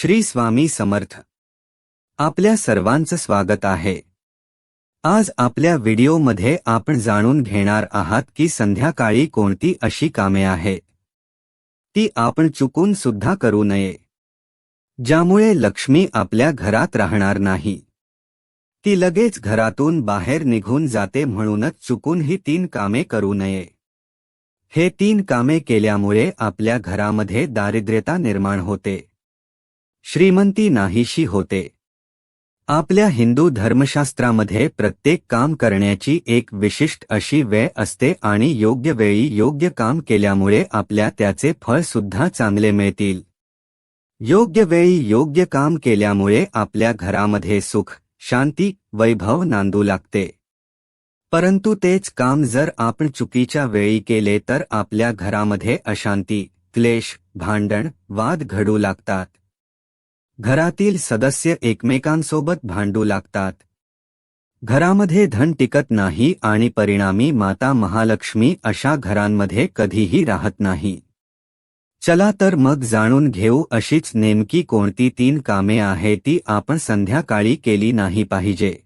श्री स्वामी समर्थ. आपल्या सर्वांचं स्वागत आहे. आज आपल्या व्हिडिओमध्ये आपण जाणून घेणार आहात की संध्याकाळी कोणती अशी कामे आहेत ती आपण चुकून सुद्धा करू नये. ज्यामुळे लक्ष्मी आपल्या घरात राहणार नाही. ती लगेच घरातून बाहेर निघून जाते म्हणूनच चुकून ही तीन कामे करू नये. हे तीन कामे केल्यामुळे आपल्या घरामध्ये दारिद्र्यता निर्माण होते. श्रीमंती नाहीशी होते. आपल्या हिंदू धर्मशास्त्रामध्ये प्रत्येक काम करण्याची एक विशिष्ट अशी वेळ असते आणि योग्य वेळी योग्य काम केल्यामुळे आपल्या त्याचे फळ सुद्धा चांगले मिळतील. योग्य वेळी योग्य काम केल्यामुळे आपल्या घरामध्ये सुख शांती वैभव नांदू लागते. परंतु तेच काम जर आपण चुकीच्या वेळी केले तर आपल्या घरामध्ये अशांती क्लेश भांडण वाद घडू लागतात. घरातील सदस्य एकमेकांसोबत भांडू लागतात. घरामध्ये धन टिकत नाही आणि परिणामी माता महालक्ष्मी अशा घरांमध्ये कधीही राहत नाही. चला तर मग जाणून घेऊ अशीच नेमकी कोणती तीन कामे आहे ती आपण संध्याकाळी केली नाही पाहिजे.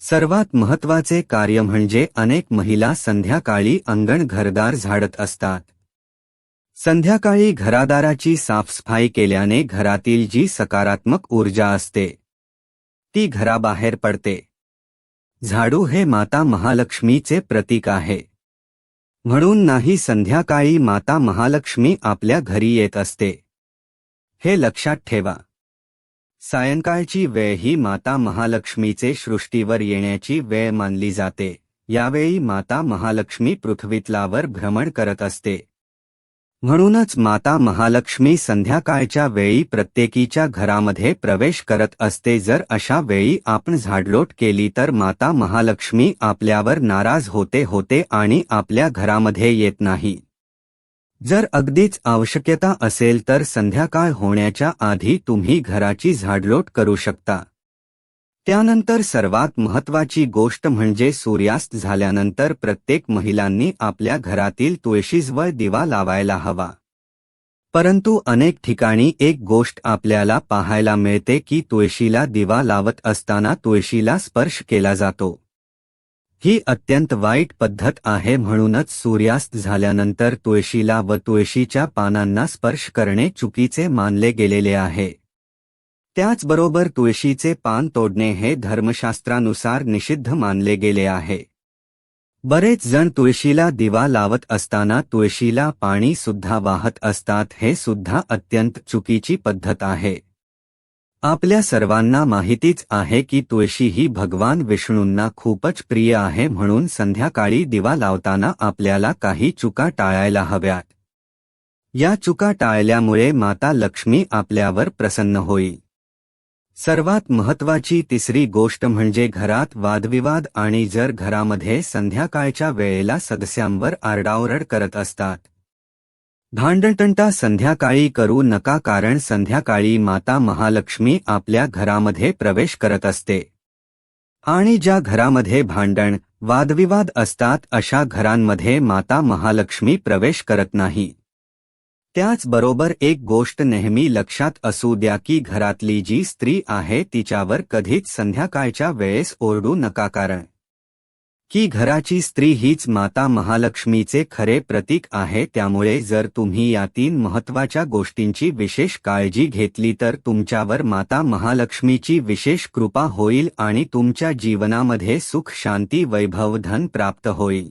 सर्वात महत्त्वाचे कार्य म्हणजे अनेक महिला संध्याकाळी अंगण घरदार झाडत असतात. संध्याकाळी घरादाराची साफसफाई केल्याने घरातील जी सकारात्मक ऊर्जा असते ती घराबाहेर पडते. झाडू हे माता महालक्ष्मीचे प्रतीक आहे. म्हणून नाही संध्याकाळी माता महालक्ष्मी आपल्या घरी येत असते. हे लक्षात ठेवा. सायंकाळची वेळ ही माता महालक्ष्मीचे सृष्टीवर येण्याची वेळ मानली जाते. यावेळी माता महालक्ष्मी पृथ्वीतलावर भ्रमण करत असते. म्हणूनच माता महालक्ष्मी संध्याकाळच्या वेळी प्रत्येकीच्या घरामध्ये प्रवेश करत असते. जर अशा वेळी आपण झाडलोट केली तर माता महालक्ष्मी आपल्यावर नाराज होते होते आणि आपल्या घरामध्ये येत नाही. जर अगदीच आवश्यकता असेल तर संध्याकाळ होण्याच्या आधी तुम्ही घराची झाडलोट करू शकता. त्यानंतर सर्वात महत्वाची गोष्ट म्हणजे सूर्यास्त झाल्यानंतर प्रत्येक महिलांनी आपल्या घरातील तुळशीजवळ दिवा लावायला हवा. परंतु अनेक ठिकाणी एक गोष्ट आपल्याला पाहायला मिळते की तुळशीला दिवा लावत असताना तुळशीला स्पर्श केला जातो. ही अत्यंत वाईट पद्धत आहे म्हणूनच सूर्यास्त झाल्यानंतर तुळशीला व तुळशीच्या पानांना स्पर्श करणे चुकीचे मानले गेलेले आहे. त्याचबरोबर तुळशीचे पान तोडणे हे धर्मशास्त्रानुसार निषिद्ध मानले गेले आहे. बरेच जण तुळशीला दिवा लावत असताना तुळशीला पाणी सुद्धा वाहत असतात हे सुद्धा अत्यंत चुकीची पद्धत आहे. आपल्या सर्वांना माहितीच आहे की तुळशी ही भगवान विष्णूंना खूपच प्रिय आहे म्हणून संध्याकाळी दिवा लावताना आपल्याला काही चुका टाळायला हव्यात. या चुका टाळल्यामुळे माता लक्ष्मी आपल्यावर प्रसन्न होईल. सर्वात महत्वाची तिसरी गोष्ट म्हणजे घरात वादविवाद आणि जर घरामध्ये संध्याकाळच्या वेळेला सदस्यांवर आरडाओरड करत असतात. भांडणतंटा संध्याकाळी करू नका कारण संध्याकाळी माता महालक्ष्मी आपल्या घरामध्ये प्रवेश करत असते. आणि ज्या घरामध्ये भांडण वादविवाद असतात अशा घरांमध्ये माता महालक्ष्मी प्रवेश करत नाही. त्याचबरोबर एक गोष्ट नेहमी लक्षात असू द्या की घरातली जी स्त्री आहे तिच्यावर कधीच संध्याकाळच्या वेळेस ओरडू नका कारण की घराची स्त्री हीच माता महालक्ष्मीचे खरे प्रतीक आहे. त्यामुळे जर तुम्ही या तीन महत्त्वाच्या गोष्टींची विशेष काळजी घेतली तर तुमच्यावर माता महालक्ष्मीची विशेष कृपा होईल आणि तुमच्या जीवनामध्ये सुख शांती वैभव धन प्राप्त होईल.